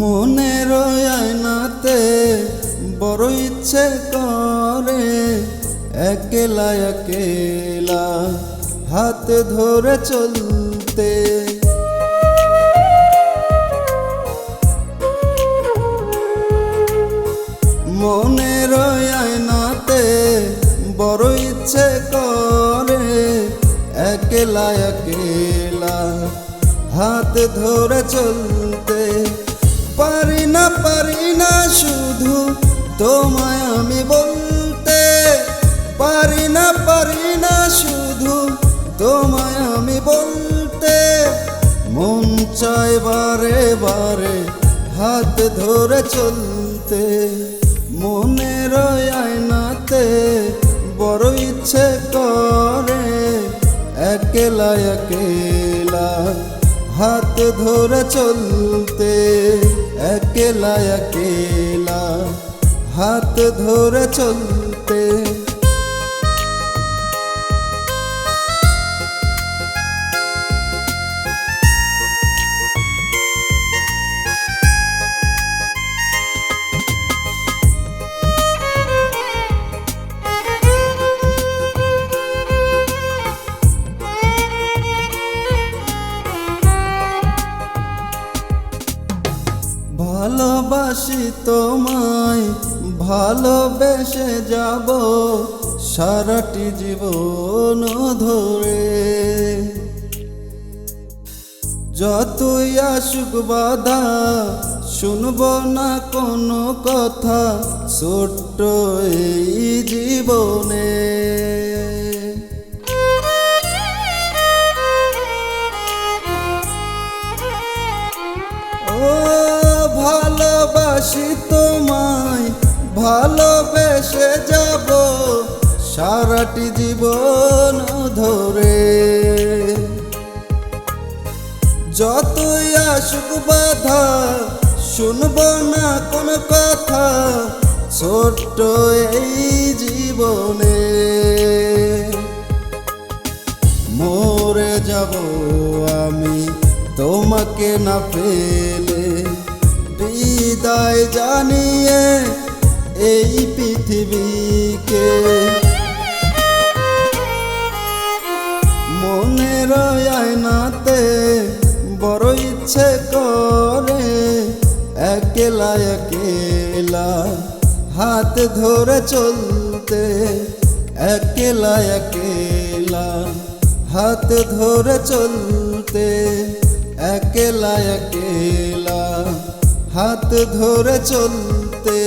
মনের আয়নাতে বড় ইচ্ছে করে। একলা একলা হাত ধরে চলতে। মনের আয়নাতে বড় ইচ্ছে করে। একলা একলা হাত ধরে চলতে। পারি না পারি না, শুধু তোমায় আমি পারি না পারি না শুধু তোমায় আমি বলতে। মন চায় বারে বারে, হাত ধরে চলতে। মনের আয়নাতে বড় ইচ্ছে করে, একলা একলা হাত ধরে চলতে। একলা একলা হাত ধরে চলতে। ভালোবাসি তোমায়, ভালোবেসে যাব সারাটি জীবন ধরে। যতই আসুক বাধা, শুনব না কোনো কথা ছোট্ট এই জীবনে। ভালোবাসি তোমায়, ভালোবেসে যাব সারাটি জীবন ধরে। যতই আসুক বাধা, শুনব না কোন কথা, ছোট্ট এই জীবনে। মরে যাব আমি, তোমাকে না পেলে বিদায় জানিয়ে এই পৃথিবীকে। মনের আয়নাতে বড় ইচ্ছে করে, একলা একলা হাত ধরে চলতে, একলা একলা হাত ধরে চলতে, একলা একলা হাত ধরে চলতে